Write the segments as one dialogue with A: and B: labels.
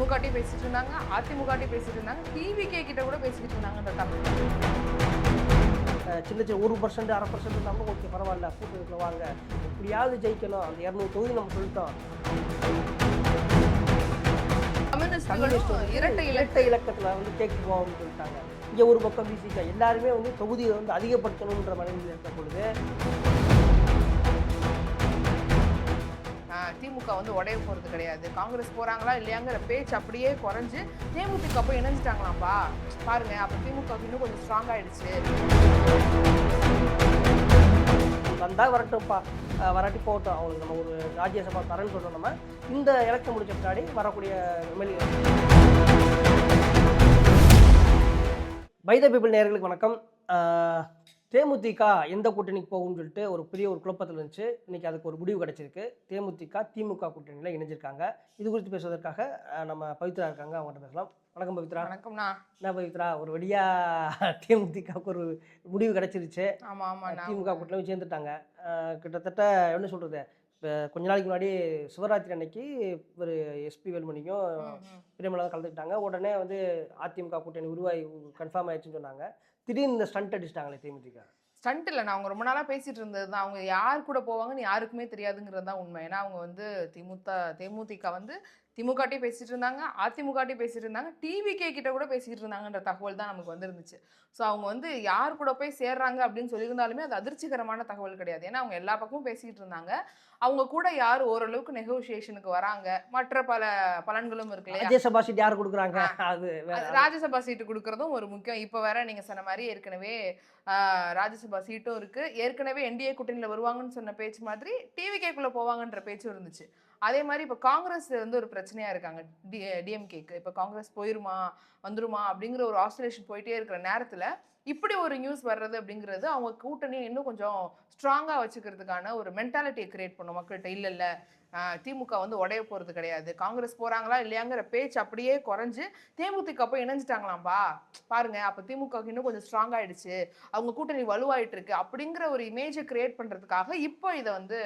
A: திமுகட்டி பேசிட்டு இருந்தாங்க அதிமுகட்டி பேசிட்டு இருந்தாங்க டிவிகே கிட்ட கூட பேசிட்டு இருந்தாங்கன்ற தமிழ்.
B: அஹ் சின்ன சின்ன ஒரு பர்சன்ட் அரை பர்சன்ட் இருந்தாலும் ஓகே பரவாயில்ல கூட்டத்தில் வாங்க. எப்படியாவது ஜெயிக்கணும் அந்த இரநூறு தொகுதி நம்ம சொல்லிட்டோம்.
A: இரட்டை
B: இரட்டை இலக்கத்தில் வந்து கேட்க போவோம்னு சொல்லிட்டாங்க. இங்கே ஒரு பக்கம் பிசிக எல்லாருமே வந்து தொகுதியை வந்து அதிகப்படுத்தணுன்ற மனநிலையில் இருக்க பொழுது
A: திமுக வந்து உடைய போகிறது கிடையாது. காங்கிரஸ் போகிறாங்களா இல்லையாங்கிற பேச்சு அப்படியே குறைஞ்சு தேமுதிக போய் இணைஞ்சிட்டாங்களாம்ப்பா பாருங்க அப்போ திமுக இன்னும் கொஞ்சம் ஸ்ட்ராங் ஆயிடுச்சு.
B: வந்தால் வரட்டும்ப்பா. வராட்டி போகட்டும். அவங்களுக்கு நம்ம ஒரு ராஜ்யசபா தரேன்னு சொல்கிறோம் நம்ம. இந்த எலெக்ஷன் முடிச்ச பின்னாடி வரக்கூடிய எம்எல்ஏ பைத பீப்பிள் நேர்களுக்கு வணக்கம். தேமுதிக எந்த கூட்டணிக்கு போகும்னு சொல்லிட்டு ஒரு பெரிய ஒரு குழப்பத்தில் இருந்துச்சு. இன்னைக்கு அதுக்கு ஒரு முடிவு கிடைச்சிருக்கு. தேமுதிக திமுக கூட்டணியில் இணைஞ்சிருக்காங்க. இது குறித்து பேசுவதற்காக நம்ம பவித்ரா இருக்காங்க. அவங்கள்ட்ட பேசலாம். வணக்கம் பவித்ரா.
A: வணக்கம்ண்ணா.
B: என்ன பவித்ரா ஒரு வழியா தேமுதிகவுக்கு ஒரு முடிவு கிடைச்சிருச்சு. திமுக கூட்டணியில் சேர்ந்துட்டாங்க. கிட்டத்தட்ட என்ன சொல்கிறது இப்போ கொஞ்ச நாளைக்கு முன்னாடி சிவராத்திரி அன்னைக்கு ஒரு எஸ்பி வேலுமணியும்
A: ம், ம்.
B: பிரியமலா கலந்துக்கிட்டாங்க. உடனே வந்து அதிமுக கூட்டணி உருவாகி கன்ஃபார்ம் ஆயிடுச்சுன்னு சொன்னாங்க. திடீர்னு இந்த ஸ்டண்ட் அடிச்சிட்டாங்களே தேமுதிக.
A: ஸ்டண்ட் இல்லை நான் அவங்க ரொம்ப நாளாக பேசிட்டு இருந்தது தான் அவங்க யார் கூட போவாங்கன்னு யாருக்குமே தெரியாதுங்கிறது தான் உண்மை. ஏன்னா அவங்க வந்து திமுக தேமுதிக வந்து திமுகட்டி பேசிட்டு இருந்தாங்க அதிமுகட்டி பேசிட்டு இருந்தாங்க டிவிகே கிட்ட கூட பேசிட்டு இருந்தாங்கன்ற தகவல் தான் நமக்கு வந்துருந்துச்சு. ஸோ அவங்க வந்து யார் கூட போய் சேர்றாங்க அப்படின்னு சொல்லியிருந்தாலுமே அது அதிர்ச்சிகரமான தகவல் கிடையாது. ஏன்னா அவங்க எல்லா பக்கமும் பேசிட்டு இருந்தாங்க. அவங்க கூட யார் ஓரளவுக்கு நெகோசியேஷனுக்கு வராங்க. மற்ற பல பலன்களும் இருக்கு இல்லையா?
B: ராஜ்யசபா சீட் யார் கொடுக்குறாங்க? அது
A: ராஜ்யசபா சீட்டு கொடுக்கறதும் ஒரு முக்கியம். இப்போ வேற நீங்க சொன்ன மாதிரி ஏற்கனவே ராஜ்யசபா சீட்டும் இருக்கு. ஏற்கனவே என்டிஏ கூட்டணியில் வருவாங்கன்னு சொன்ன பேச்சு மாதிரி டிவிகேக்குள்ள போவாங்கன்ற பேச்சும் இருந்துச்சு. அதே மாதிரி இப்போ காங்கிரஸ் வந்து ஒரு பிரச்சனையாக இருக்காங்க. டி டிஎம்கேக்கு இப்போ காங்கிரஸ் போயிருமா வந்துருமா அப்படிங்கிற ஒரு ஆஸ்திரேஷன் போயிட்டே இருக்கிற நேரத்தில் இப்படி ஒரு நியூஸ் வர்றது அப்படிங்கிறது அவங்க கூட்டணியை இன்னும் கொஞ்சம் ஸ்ட்ராங்காக வச்சுக்கிறதுக்கான ஒரு மென்டாலிட்டியை கிரியேட் பண்ணும் மக்கள்கிட்ட. இல்லை இல்லை. திமுக வந்து உடைய போகிறது கிடையாது. காங்கிரஸ் போகிறாங்களா இல்லையாங்கிற பேச்சு அப்படியே குறைஞ்சு தேமுதிக போய் இணைஞ்சிட்டாங்களாம்பா. பாருங்க அப்போ திமுக இன்னும் கொஞ்சம் ஸ்ட்ராங் ஆயிடுச்சு. அவங்க கூட்டணி வலுவாயிட்டு இருக்கு அப்படிங்கிற ஒரு இமேஜை கிரியேட் பண்ணுறதுக்காக இப்போ இதை வந்து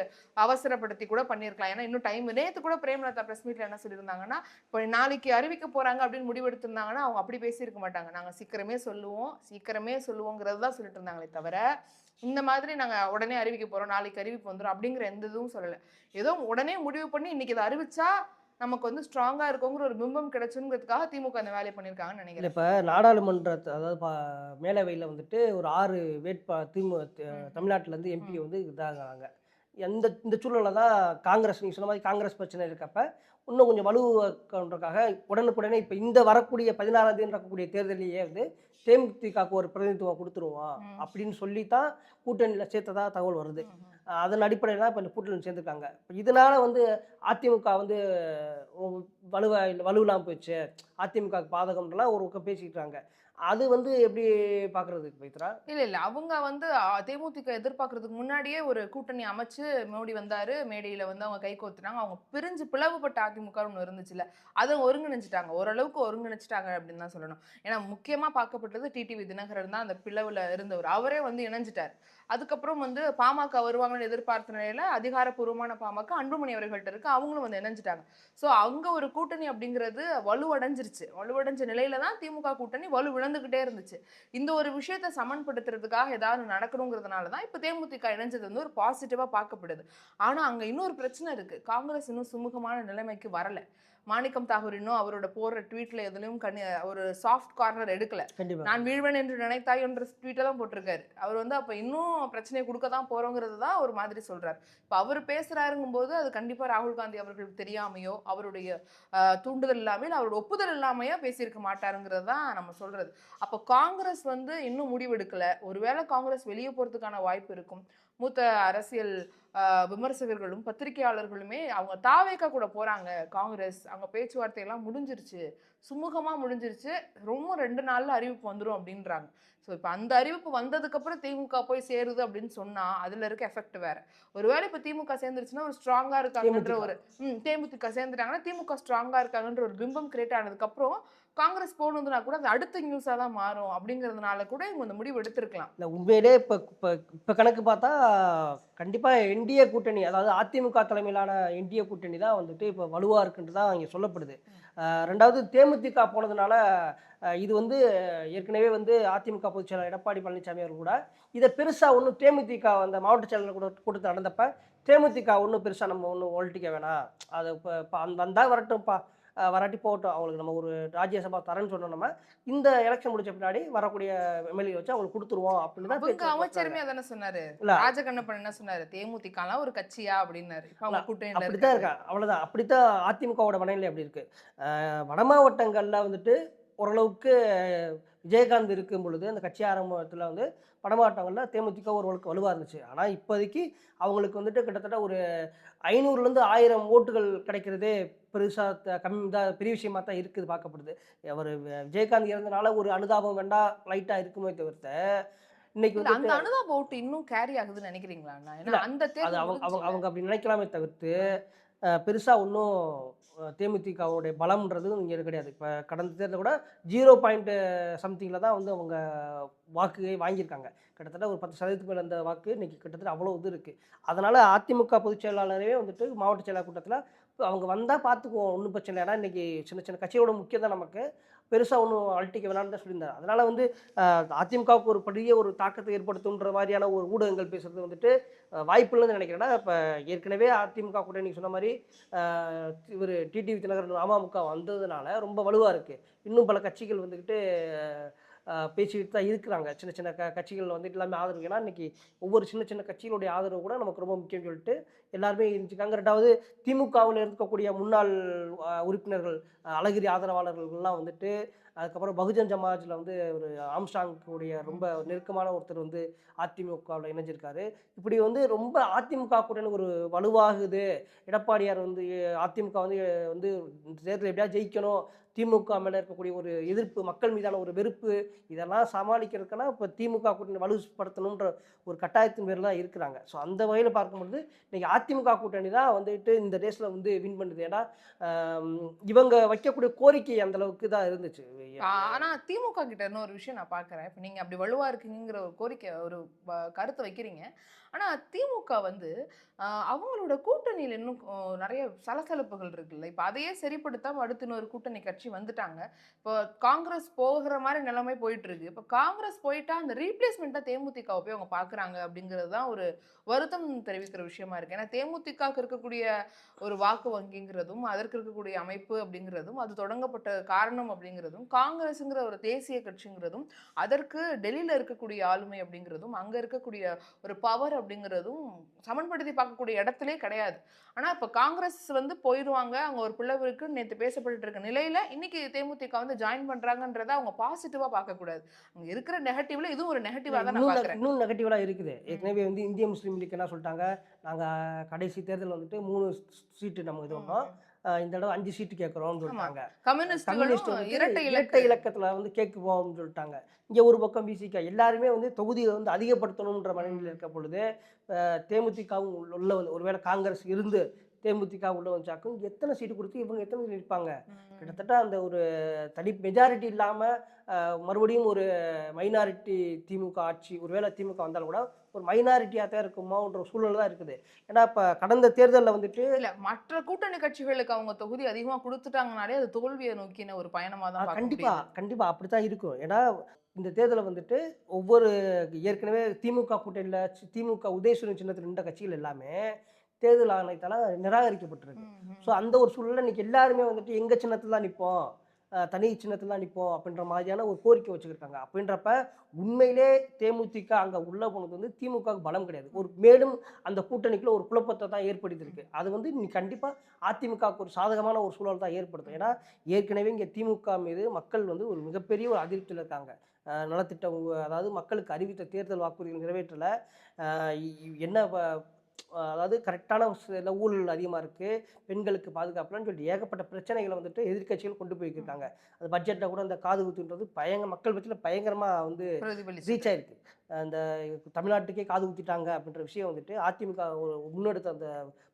A: அவசரப்படுத்தி கூட பண்ணியிருக்கலாம். ஏன்னா இன்னும் டைம் நேற்று கூட பிரேமலதா பிரஸ் மீட்ல என்ன சொல்லியிருந்தாங்கன்னா இப்போ நாளைக்கு அறிவிக்க போகிறாங்க அப்படின்னு முடிவெடுத்திருந்தாங்கன்னா அவங்க அப்படி பேசியிருக்க மாட்டாங்க. நாங்கள் சீக்கிரமே சொல்லுவோம் சீக்கிரமே சொல்லுவோங்கிறது தான் சொல்லிட்டு இருந்தாங்களே தவிர இந்த மாதிரி நாங்க உடனே அறிவிக்க போறோம் நாளைக்கு அறிவிப்பு வந்துடும் அப்படிங்கிற எந்த இதுவும் சொல்லலை. ஏதோ உடனே முடிவு பண்ணி இன்னைக்கு இதை அறிவிச்சா நமக்கு வந்து ஸ்ட்ராங்கா இருக்குங்கிற ஒரு பிம்பம் கிடைச்சுங்கிறதுக்காக திமுக இந்த வேலையை பண்ணியிருக்காங்கன்னு நினைக்கிறேன்.
B: இப்போ நாடாளுமன்றத்தை அதாவது மேலவையில் வந்துட்டு ஒரு ஆறு வேட்பா திமு
A: ம்.
B: தமிழ்நாட்டிலேருந்து எம்பி வந்து இதாகிறாங்க. எந்த இந்த சூழ்நிலை தான் காங்கிரஸ் நீங்கள் சொன்ன மாதிரி காங்கிரஸ் பிரச்சனை இருக்கப்ப இன்னும் கொஞ்சம் வலுவாக்கன்றதுக்காக உடனுக்குடனே இப்போ இந்த வரக்கூடிய பதினாறாம் தேதி நடக்கக்கூடிய தேர்தலையே வந்து தேமுதிகக்கு ஒரு பிரதிநிதித்துவம் கொடுத்துருவோம். அப்படின்னு சொல்லி தான் கூட்டணியில் சேர்த்ததா தகவல் வருது. அதன் அடிப்படையில் தான் இப்போ இந்த கூட்டணியில் சேர்ந்துருக்காங்க. இதனால வந்து அதிமுக வந்து வலுவா வலுவில்லாமல் போயிடுச்சு. அதிமுக பாதகம்லாம் ஒரு பக்கம் பேசிக்கிட்டாங்க அது வந்து எப்படி பார்க்குறது பவித்ரா?
A: இல்ல இல்ல. அவங்க வந்து தேமுதிக எதிர்பார்க்கறதுக்கு முன்னாடியே ஒரு கூட்டணி அமைச்சு மோடி வந்தாரு மேடையில வந்து அவங்க கை கோத்துனாங்க. அவங்க பிரிஞ்சு பிளவுபட்ட அதிமுக ஒன்று இருந்துச்சுல்ல அதை ஒருங்கிணைச்சிட்டாங்க ஓரளவுக்கு ஒருங்கிணைச்சிட்டாங்க அப்படின்னு தான் சொல்லணும். ஏன்னா முக்கியமா போட்டது டிடிவி தினகரன் தான் அந்த பிளவுல இருந்தவர். அவரே வந்து இணைஞ்சிட்டார். அதுக்கப்புறம் வந்து பாமக வருவாங்கன்னு எதிர்பார்த்த நிலையில அதிகாரப்பூர்வமான பாமக அன்புமணி அவர்கள்ட்ட இருக்கு. அவங்களும் வந்து இணைஞ்சிட்டாங்க. ஸோ அங்க ஒரு கூட்டணி அப்படிங்கிறது வலுவடைஞ்சிருச்சு. வலுவடைஞ்ச நிலையில தான் திமுக கூட்டணி வலு விழுந்துகிட்டே இருந்துச்சு. இந்த ஒரு விஷயத்தை சமன்படுத்துறதுக்காக ஏதாவது நடக்கணுங்கிறதுனால தான் இப்போ தேமுதிக இணைஞ்சது வந்து ஒரு பாசிட்டிவா பார்க்கப்படுது. ஆனா அங்க இன்னொரு பிரச்சனை இருக்கு. காங்கிரஸ் இன்னும் சுமூகமான நிலைமைக்கு வரல. மாணிக்கம் தாகூர் இன்னும் அவரோட போடுற ட்வீட்ல எதுலயும் கண்ணி ஒரு சாஃப்ட் கார்னர் எடுக்கல. நான் வீழ்வேன் என்று நினைத்தாய் என்ற ட்வீட்டை தான் போட்டிருக்காரு. அவர் வந்து அப்ப இன்னும் பிரச்சனையை கொடுக்க தான் போறோங்கிறது தான் ஒரு மாதிரி சொல்றாரு. இப்ப அவர் பேசுறாருங்கும் போது அது கண்டிப்பா ராகுல் காந்தி அவர்களுக்கு தெரியாமையோ அவருடைய தூண்டுதல் இல்லாமல் இல்ல அவரோட ஒப்புதல் இல்லாமையோ பேசியிருக்க மாட்டாருங்கிறது தான் நம்ம சொல்றது. அப்ப காங்கிரஸ் வந்து இன்னும் முடிவெடுக்கல. ஒருவேளை காங்கிரஸ் வெளியே போறதுக்கான வாய்ப்பு இருக்கும். மூத்த அரசியல் விமர்சகர்களும் பத்திரிகையாளர்களுமே அவங்க தாவேக்கா கூட போறாங்க. காங்கிரஸ் அவங்க பேச்சுவார்த்தை எல்லாம் முடிஞ்சிருச்சு. சுமூகமா முடிஞ்சிருச்சு. ரொம்ப ரெண்டு நாள்ல அறிவிப்பு வந்துரும் அப்படின்றாங்க. ஸோ இப்போ அந்த அறிவிப்பு வந்ததுக்கு அப்புறம் திமுக போய் சேருது அப்படின்னு சொன்னா அதுல இருக்க எஃபெக்ட் வேற. ஒருவேளை இப்போ திமுக சேர்ந்துருச்சுன்னா ஒரு ஸ்ட்ராங்கா இருக்காங்கன்ற. ஒரு ம் தேமுதிக சேர்ந்துட்டாங்கன்னா திமுக ஸ்ட்ராங்கா இருக்காங்கன்ற ஒரு பிம்பம் கிரியேட் ஆனதுக்கு அப்புறம் காங்கிரஸ் போனதுனா கூட அது அடுத்த நியூஸா தான் மாறும் அப்படிங்கறதுனால கூட இவங்க இந்த முடிவு எடுத்திருக்கலாம்.
B: இல்லை உண்மையிலே இப்போ இப்போ இப்போ கணக்கு பார்த்தா கண்டிப்பாக என்டிஏ கூட்டணி அதாவது அதிமுக தலைமையிலான என்டிஏ கூட்டணி தான் வந்துட்டு இப்போ வலுவாக இருக்குன்ட்டு தான் இங்கே சொல்லப்படுது. ரெண்டாவது தேமுதிக போனதுனால இது வந்து ஏற்கனவே வந்து அதிமுக பொதுச் செயலாளர் எடப்பாடி பழனிசாமி அவர் கூட இதை பெருசாக ஒன்றும் தேமுதிக அந்த மாவட்ட செயலாளர் கூட கூட்டத்தில் நடந்தப்ப தேமுதிக ஒன்றும் பெருசாக நம்ம ஒன்றும் ஒழட்டிக்க வேணாம். அது இப்போ அந்த வந்தால் வரட்டும்ப்பா அஹ் வராட்டி போகட்டும். அவங்களுக்கு நம்ம ஒரு ராஜ்யசபா தரேன்னு சொன்னோம் நம்ம. இந்த எலெக்ஷன் முடிச்ச பின்னாடி வரக்கூடிய எம்எல்ஏ வச்சு அவங்களுக்கு கொடுத்துருவோம் அப்படின்னு தான்
A: அமைச்சருமே அதானே சொன்னாரு. ராஜகண்ணப்பன் என்ன சொன்னாரு? தேமுதிகலாம் ஒரு கட்சியா அப்படின்னாரு.
B: அப்படித்தான் இருக்கா அவ்வளோதான் அப்படித்தான் அதிமுகவோட மனநிலை அப்படி இருக்கு. அஹ் வட மாவட்டங்களில் வந்துட்டு ஓரளவுக்கு விஜயகாந்த் இருக்கும் பொழுது அந்த கட்சி ஆரம்பத்தில் வந்து வட மாவட்டங்களில் தேமுதிக ஓரளவுக்கு வலுவாக இருந்துச்சு ஆனால் இப்போதைக்கு அவங்களுக்கு வந்துட்டு கிட்டத்தட்ட ஒரு ஐநூறுலேருந்து ஆயிரம் ஓட்டுகள் கிடைக்கிறதே பெருசாக கம்மி தான் பெரிய விஷயமா தான் இருக்குது பார்க்கப்படுது அவர் விஜயகாந்த் இறந்தனால ஒரு அனுதாபம் வேண்டாம் லைட்டாக இருக்குமே தவிர்த்த இன்னைக்கு
A: அந்த அனுதாப ஓட்டு இன்னும் கேரி ஆகுதுன்னு நினைக்கிறீங்களா அந்த
B: அவங்க. அவங்க அப்படி நினைக்கலாமே தவிர்த்து பெருசாக ஒன்றும் தேமுதிகவுடைய பலம்ன்றது இங்கே கிடையாது. இப்போ கடந்த தேர்தலில் கூட ஜீரோ பாயிண்ட் சம்திங்கில் தான் வந்து அவங்க வாக்கு வாங்கியிருக்காங்க. கிட்டத்தட்ட ஒரு பத்து சதவீதத்துக்கு மேலே அந்த வாக்கு இன்றைக்கி கிட்டத்தட்ட அவ்வளோ இது இருக்குது அதனால் அதிமுக பொதுச் செயலாளரே வந்துட்டு மாவட்ட செயலாளர் கூட்டத்தில் அவங்க வந்தால் பார்த்துக்குவோம் ஒன்றும் பிரச்சனை ஏன்னா இன்றைக்கி சின்ன சின்ன கட்சியோட முக்கியம் தான் நமக்கு. பெருசாக ஒன்றும் அழட்டிக்க வேணாம்னு தான் சொல்லியிருந்தார். அதனால் வந்து அதிமுகவுக்கு ஒரு பெரிய ஒரு தாக்கத்தை ஏற்படுத்துன்ற மாதிரியான ஒரு ஊடகங்கள் பேசுகிறது வந்துட்டு அஹ், வாய்ப்பு இல்லைன்னு நினைக்கிறேன்னா இப்போ ஏற்கனவே அதிமுக கூட நீங்கள் சொன்ன மாதிரி இவர் டிடிவி தினகரன் அமமுக வந்ததுனால ரொம்ப வலுவாக இருக்குது இன்னும் பல கட்சிகள் வந்துக்கிட்டு பேசிக்கிட்டு தான் இருக்கிறாங்க. சின்ன சின்ன க கட்சிகள் வந்துட்டு எல்லாமே ஆதரவு. ஏன்னா இன்னைக்கு ஒவ்வொரு சின்ன சின்ன கட்சிகளுடைய ஆதரவு கூட நமக்கு ரொம்ப முக்கியம்னு சொல்லிட்டு எல்லாருமே இருந்துச்சுக்காங்க. ரெண்டாவது திமுகவில் இருக்கக்கூடிய முன்னாள் உறுப்பினர்கள் அழகிரி ஆதரவாளர்கள்லாம் வந்துட்டு அதுக்கப்புறம் பகுஜன் சமாஜில் வந்து ஒரு ஆம்ஸ்டாங்குடைய ரொம்ப நெருக்கமான ஒருத்தர் வந்து அதிமுகவில் இணைஞ்சிருக்காரு. இப்படி வந்து ரொம்ப அதிமுக கூட்டணி ஒரு வலுவாகுது. எடப்பாடியார் வந்து அதிமுக வந்து வந்து தேர்தலில் எப்படியா ஜெயிக்கணும். திமுக மேலே இருக்கக்கூடிய ஒரு எதிர்ப்பு மக்கள் மீதான ஒரு வெறுப்பு இதெல்லாம் சமாளிக்கிறதுக்கெல்லாம் இப்போ திமுக கூட்டணி வலுப்படுத்தணுன்ற ஒரு கட்டாயத்தின் பேரில் தான் இருக்கிறாங்க. ஸோ அந்த வகையில் பார்க்கும்பொழுது இன்றைக்கி அதிமுக கூட்டணி தான் வந்துட்டு இந்த ரேஸில் வந்து வின் பண்ணுது. ஏன்னா இவங்க வைக்கக்கூடிய கோரிக்கை அந்த அளவுக்கு தான் இருந்துச்சு.
A: ஆனால் திமுக கிட்ட இன்னொரு விஷயம் நான் பார்க்குறேன். இப்போ நீங்கள் அப்படி வலுவாக இருக்கீங்கிற ஒரு கோரிக்கை ஒரு வ- கருத்தை வைக்கிறீங்க. ஆனால் திமுக வந்து அவங்களோட கூட்டணியில் இன்னும் நிறைய சலசலப்புகள் இருக்குல்ல. இப்போ அதையே சரிப்படுத்தாமல் அடுத்து இன்னொரு கூட்டணி கட்சி வந்துட்டாங்க. இப்போ காங்கிரஸ் போகிற மாதிரி நிலைமை போயிட்டு இருக்கு காங்கிரஸ் போயிட்டா அந்த ரீப்ளேஸ்மெண்ட்டாக தேமுதிகவை போய் அவங்க பார்க்குறாங்க அப்படிங்கிறது தான் ஒரு வருத்தம் தெரிவிக்கிற விஷயமா இருக்கு. ஏன்னா தேமுதிகக்கு இருக்கக்கூடிய ஒரு வாக்கு வங்கிங்கிறதும் அதற்கு இருக்கக்கூடிய அமைப்பு அப்படிங்கிறதும் அது தொடங்கப்பட்ட காரணம் அப்படிங்கிறதும் காங்கிரஸுங்கிற ஒரு தேசிய கட்சிங்கிறதும் அதற்கு டெல்லியில் இருக்கக்கூடிய ஆளுமை அப்படிங்கிறதும் அங்கே இருக்கக்கூடிய ஒரு பவர் அப்படிங்கிறதும் சமன்படுத்தி பார்க்கக்கூடிய இடத்திலே கிடையாது. ஆனா இப்ப காங்கிரஸ் வந்து போயிடுவாங்க அங்க ஒரு பிளவுக்கு நேத்து பேசப்பட்டு இருக்க நிலையில இன்னைக்கு தேமுதிக வந்து ஜாயின் பண்றாங்கன்றத அவங்க பாசிட்டிவா பார்க்க கூடாது அங்க இருக்கிற நெகட்டிவ்ல இதுவும் ஒரு நெகட்டிவா தான் நான்
B: இன்னும் நெகட்டிவாக இருக்குது. ஏற்கனவே வந்து இந்திய முஸ்லீம் லீக் என்ன சொல்லிட்டாங்க. நாங்கள் கடைசி தேர்தல் வந்துட்டு மூணு சீட்டு நம்ம இது பண்ணோம். இந்த தடவை அஞ்சு சீட்டு கேட்குறோம்னு சொல்லிட்டாங்க. கம்யூனிஸ்ட்
A: இரட்டை
B: இரட்டை
A: இலக்கு.
B: இலக்கத்துல வந்து கேட்குவோம்னு சொல்லிட்டாங்க. இங்க ஒரு பக்கம் பிசிக எல்லாருமே வந்து தொகுதியை வந்து அதிகப்படுத்தணுன்ற மனநிலையில் இருக்க பொழுது தேமுதிகவும் உள்ள- உள்ள வந்து ஒருவேளை காங்கிரஸ் இருந்து தேமுதிக உள்ள வந்தாக்கும் எத்தனை சீட்டு கொடுத்து இவங்க எத்தனை நிற்பாங்க. கிட்டத்தட்ட அந்த ஒரு தனி மெஜாரிட்டி இல்லாம அஹ், மறுபடியும் ஒரு மைனாரிட்டி திமுக ஆட்சி ஒருவேளை திமுக வந்தாலும் கூட ஒரு மைனாரிட்டியாக தான் இருக்குமோன்ற சூழல் தான் இருக்குது ஏன்னா இப்போ கடந்த தேர்தலில் வந்துட்டு
A: இல்ல மற்ற கூட்டணி கட்சிகளுக்கு அவங்க தொகுதி அதிகமா கொடுத்துட்டாங்கனாலே அது தோல்வியை நோக்கின ஒரு பயணமா தான்
B: ஆ,
A: பார்க்க
B: கண்டிப்பா
A: முடியுது.
B: கண்டிப்பா அப்படித்தான் இருக்கும் ஏன்னா இந்த தேர்தலில் வந்துட்டு ஒவ்வொரு ஏற்கனவே திமுக கூட்டணியில் திமுக உதயசூரியன் சின்னத்தில் நின்ற கட்சிகள் எல்லாமே தேர்தல் ஆணையத்தால் நிராகரிக்கப்பட்டிருக்கு. ஸோ அந்த ஒரு சூழல்ல இன்னைக்கு எல்லாருமே வந்துட்டு எங்க சின்னத்தில் தான் நிற்போம் தனி சின்னத்தில் தான் நிற்போம் அப்படின்ற மாதிரியான ஒரு கோரிக்கை வச்சுக்கிருக்காங்க அப்படின்றப்ப உண்மையிலே தேமுதிக அங்கே உள்ள போனது வந்து திமுகவுக்கு பலம் கிடையாது. ஒரு மேலும் அந்த கூட்டணிக்குள்ள ஒரு குழப்பத்தை தான் ஏற்படுத்தியிருக்கு. அது வந்து நீ கண்டிப்பாக அதிமுகவுக்கு ஒரு சாதகமான ஒரு சூழல் தான் ஏற்படுத்தும். ஏன்னா ஏற்கனவே இங்கே திமுக மீது மக்கள் வந்து ஒரு மிகப்பெரிய ஒரு அதிருப்தியில் இருக்காங்க. நலத்திட்டம் அதாவது மக்களுக்கு அறிவித்த தேர்தல் வாக்குறுதிகள் நிறைவேற்றல. என்ன அதாவது கரெக்டான சில ஊழல் அதிகமாக இருக்குது பெண்களுக்கு பாதுகாப்புலன்னு சொல்லிட்டு ஏகப்பட்ட பிரச்சனைகளை வந்துட்டு எதிர்க்கட்சிகள் கொண்டு போய்க்கிருக்காங்க அது பட்ஜெட்டில் கூட அந்த காது குத்துன்றது பயங்க மக்கள் பட்சத்தில் பயங்கரமாக வந்து ரீச் ஆயிருக்கு. அந்த தமிழ்நாட்டுக்கே காது குத்திட்டாங்க அப்படின்ற விஷயம் வந்துட்டு அதிமுக முன்னெடுத்த அந்த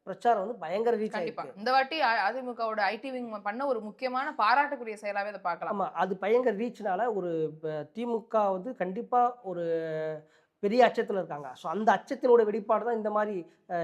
B: பிரச்சாரம் வந்து பயங்கர ரீச் ஆயிருக்கு.
A: இந்த வாட்டி அதிமுகவோட ஐடி விங் பண்ண ஒரு முக்கியமான பாராட்டக்கூடிய செயலாவே அதை பார்க்கலாம்.
B: ஆமா அது பயங்கர ரீச்னால ஒரு திமுக வந்து கண்டிப்பா ஒரு பெரிய அச்சத்தில் இருக்காங்க. ஸோ அந்த அச்சத்தினோட வெளிப்பாடு தான் இந்த மாதிரி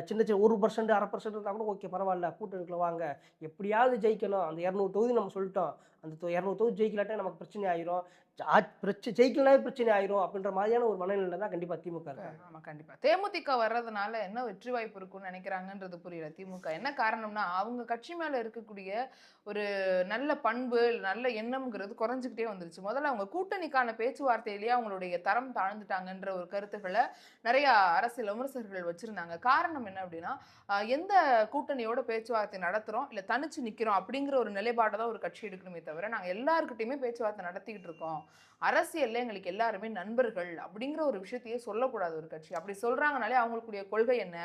B: சின்ன சின்ன ஒரு பர்சன்ட் அரை பர்சன்ட் இருந்தால் கூட ஓகே பரவாயில்ல கூட்டணிக்குள்ள வாங்க. எப்படியாவது ஜெயிக்கணும். அந்த இரநூறு தொகுதி நம்ம சொல்லிட்டோம். அந்த இரநூறு தொகுதி ஜெயிக்கலாட்டே நமக்கு பிரச்சனை ஆயிரும். ஜா- பிரச்சனை ஜெயிக்கலனாவே பிரச்சனை ஆயிரும் அப்படின்ற மாதிரியான ஒரு மனநிலை தான் கண்டிப்பாக திமுக இருக்காங்க.
A: கண்டிப்பாக கண்டிப்பா. தேமுதிக வர்றதுனால என்ன வெற்றி வாய்ப்பு இருக்கும்னு நினைக்கிறாங்கன்றது புரியல திமுக. என்ன காரணம்னா அவங்க கட்சி மேல இருக்கக்கூடிய ஒரு நல்ல பண்பு நல்ல எண்ணம்ங்கிறது குறைஞ்சிக்கிட்டே வந்துருச்சு. முதல்ல அவங்க கூட்டணிக்கான பேச்சுவார்த்தையிலேயே அவங்களுடைய தரம் தாழ்ந்துட்டாங்கன்ற ஒரு கருத்துக்களை நிறைய அரசியல் விமர்சகர்கள் வச்சிருந்தாங்க. காரணம் என்ன அப்படின்னா எந்த கூட்டணியோட பேச்சுவார்த்தை நடத்துறோம் இல்ல தனிச்சு நிக்கிறோம் அப்படிங்கிற ஒரு நிலைப்பாட்டை தான் ஒரு கட்சி எடுக்கணுமே தவிர நாங்க எல்லாருக்கிட்டையுமே பேச்சுவார்த்தை நடத்திக்கிட்டு இருக்கோம். அரசியலில் எங்களுக்கு எல்லாருமே நண்பர்கள் அப்படிங்கிற ஒரு விஷயத்தையே சொல்லக்கூடாது ஒரு கட்சி. அப்படி சொல்கிறாங்கனாலே அவங்களுக்குடைய கொள்கை என்ன?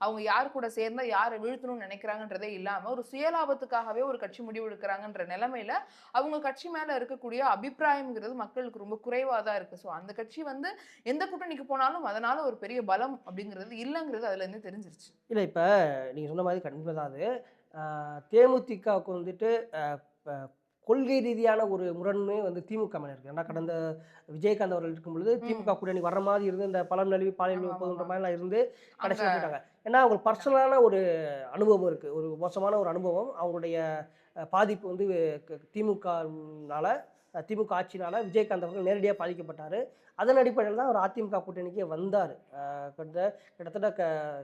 A: அவங்க யார் கூட சேர்ந்தால் யாரை வீழ்த்தணும்னு நினைக்கிறாங்கன்றதே இல்லாமல் ஒரு சுயலாபத்துக்காகவே ஒரு கட்சி முடிவு எடுக்கிறாங்கன்ற அவங்க கட்சி மேலே இருக்கக்கூடிய அபிப்பிராயம்ங்கிறது மக்களுக்கு ரொம்ப குறைவாக தான் இருக்குது ஸோ அந்த கட்சி வந்து எந்த கூட்டணிக்கு போனாலும் அதனால் ஒரு பெரிய பலம் அப்படிங்கிறது இல்லைங்கிறது அதுலேருந்து தெரிஞ்சிருச்சு.
B: இல்லை இப்போ நீங்கள் சொன்ன மாதிரி கண்டிப்பாக தான் அது. தேமுதிகவுக்கு வந்துட்டு கொள்கை ரீதியான ஒரு முரண்மை வந்து திமுக மேலே இருக்குது ஏன்னா கடந்த விஜயகாந்த் அவர்கள் இருக்கும் பொழுது திமுக கூட்டணி வர்ற மாதிரி இருந்து இந்த பலம் நழுவி பாலியல்
A: ஆமா.
B: மாதிரிலாம் இருந்து கடைசி
A: அங்க-
B: போயிட்டாங்க ஏன்னா அவங்களுக்கு பர்சனலான ஒரு அனுபவம் இருக்குது ஒரு மோசமான ஒரு அனுபவம். அவங்களுடைய பாதிப்பு வந்து திமுகனால திமுக ஆட்சினால விஜயகாந்த் அவர்கள் நேரடியாக பாதிக்கப்பட்டார். அதன் அடிப்படையில் தான் அவர் அதிமுக கூட்டணிக்கே வந்தார். கிட்ட கிட்டத்தட்ட க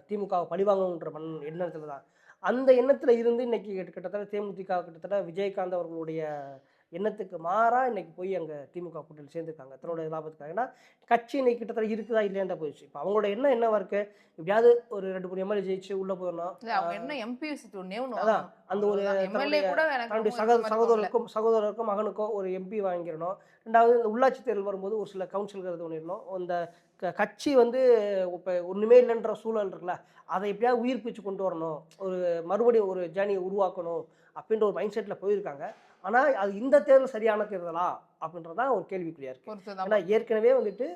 B: திமுகவை பழிவாங்கன்ற மண் எண்ணத்தில் தான். அந்த எண்ணத்தில் இருந்து இன்னைக்கு கிட்டத்தட்ட தேமுதிக கிட்டத்தட்ட விஜயகாந்த் அவர்களுடைய எண்ணத்துக்கு மாறா இன்னைக்கு போய் அங்கே திமுக கூட்டணி சேர்ந்துருக்காங்க. தன்னோட லாபத்துக்காக. ஏன்னா கட்சி இன்னைக்கு கிட்டத்தட்ட இருக்குதா இல்லையாண்டா போயிடுச்சு. இப்போ அவங்களோட எண்ணம் என்னவா இருக்கு? எப்படியாவது ஒரு ரெண்டு மூணு எம்எல்ஏ ஜெயிச்சு உள்ளே போயிடணும்.
A: அவங்க என்ன எம்பி
B: அதான், அந்த ஒரு தன்னுடைய தன்னுடைய சக. சகோதரருக்கும் சகோதரருக்கும் மகனுக்கோ ஒரு எம்பி வாங்கிடணும். ரெண்டாவது இந்த உள்ளாட்சி தேர்தல் வரும்போது ஒரு சில கவுன்சில்கிறது ஒன்றிடணும் அந்த கட்சி வந்து இப்போ ஒன்றுமே இல்லைன்ற சூழல் இருக்குல்ல அதை எப்படியாவது உயிர்ப்பிச்சு கொண்டு வரணும் ஒரு மறுபடியும் ஒரு ஜேர்னியை உருவாக்கணும் அப்படின்ற ஒரு மைண்ட் செட்டில் போயிருக்காங்க. ஆனால் அது இந்த தேர்தல் சரியான தேர்தலா அப்படின்றதான் ஒரு கேள்விக்குறியா இருக்கு.
A: பொறுத்துதான்
B: ஏன்னா ஏற்கனவே வந்துட்டு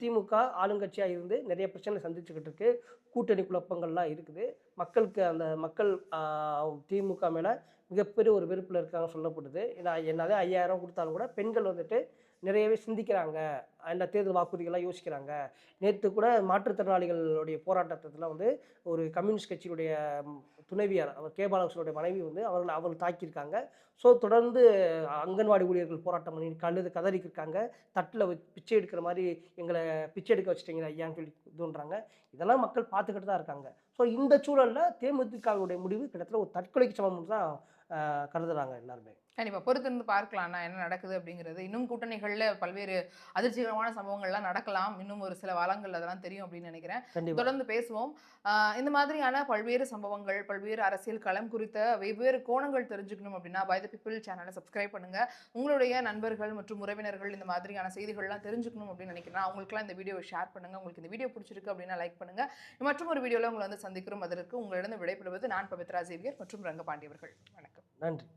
B: திமுக ஆளுங்கட்சியாக இருந்து நிறைய பிரச்சனை சந்திச்சுக்கிட்டு இருக்கு. கூட்டணி குழப்பங்கள்லாம் இருக்குது. மக்களுக்கு அந்த மக்கள் திமுக மேலே மிகப்பெரிய ஒரு வெறுப்பில் இருக்காங்க சொல்லப்படுது. ஏன்னா என்னதான் ஐயாயிரம் கொடுத்தாலும் கூட பெண்கள் வந்துட்டு நிறையவே சிந்திக்கிறாங்க. அந்த தேர்தல் வாக்குறுதிகள்லாம் யோசிக்கிறாங்க. நேற்று கூட மாற்றுத்திறனாளிகளுடைய போராட்டத்தில் வந்து ஒரு கம்யூனிஸ்ட் கட்சியினுடைய துணைவியார் அவர் கே பாலகிருஷ்ணனுடைய மனைவி வந்து அவர்கள் அவர்கள் தாக்கியிருக்காங்க. ஸோ தொடர்ந்து அங்கன்வாடி ஊழியர்கள் போராட்டம் பண்ணி கழுது கதறிக்கிருக்காங்க. தட்டில் பிச்சை எடுக்கிற மாதிரி எங்களை பிச்சை எடுக்க வச்சுட்டீங்க ஐயான்னு சொல்லி இதுன்றாங்க. இதெல்லாம் மக்கள் பார்த்துக்கிட்டு தான் இருக்காங்க. ஸோ இந்த சூழலில் தேமுதிகவுடைய முடிவு கிட்டத்தட்ட ஒரு தற்கொலைக்கு சமம் தான் கருதுகிறாங்க எல்லாருமே.
A: கண்டிப்பா. பொறுத்திருந்து பார்க்கலாம்னா என்ன நடக்குது அப்படிங்கிறது. இன்னும் கூட்டணிகள்ல பல்வேறு அதிர்ச்சிகரமான சம்பவங்கள்லாம் நடக்கலாம். இன்னும் ஒரு சில வளங்கள் அதெல்லாம் தெரியும் அப்படின்னு நினைக்கிறேன்.
B: கண்டிப்பாக
A: தொடர்ந்து பேசுவோம். இந்த மாதிரியான பல்வேறு சம்பவங்கள் பல்வேறு அரசியல் களம் குறித்த வெவ்வேறு கோணங்கள் தெரிஞ்சுக்கணும் அப்படின்னா பை த பீப்பிள் சேனலை சப்ஸ்கிரைப் பண்ணுங்க. உங்களுடைய நண்பர்கள் மற்றும் உறவினர்கள் இந்த மாதிரியான செய்திகள்லாம் தெரிஞ்சுக்கணும் அப்படின்னு நினைக்கிறேன் அவங்களுக்குலாம் இந்த வீடியோவை ஷேர் பண்ணுங்க. உங்களுக்கு இந்த வீடியோ பிடிச்சிருக்கு அப்படின்னா லைக் பண்ணுங்க. மற்றும் ஒரு வீடியோவில் உங்களை வந்து சந்திக்கிறோம். அதற்கு உங்களிடம் விடைபெறுவது நான் பவித்ரா சேவியர் மற்றும் ரங்கபாண்டி அவர்கள். வணக்கம்.
B: நன்றி.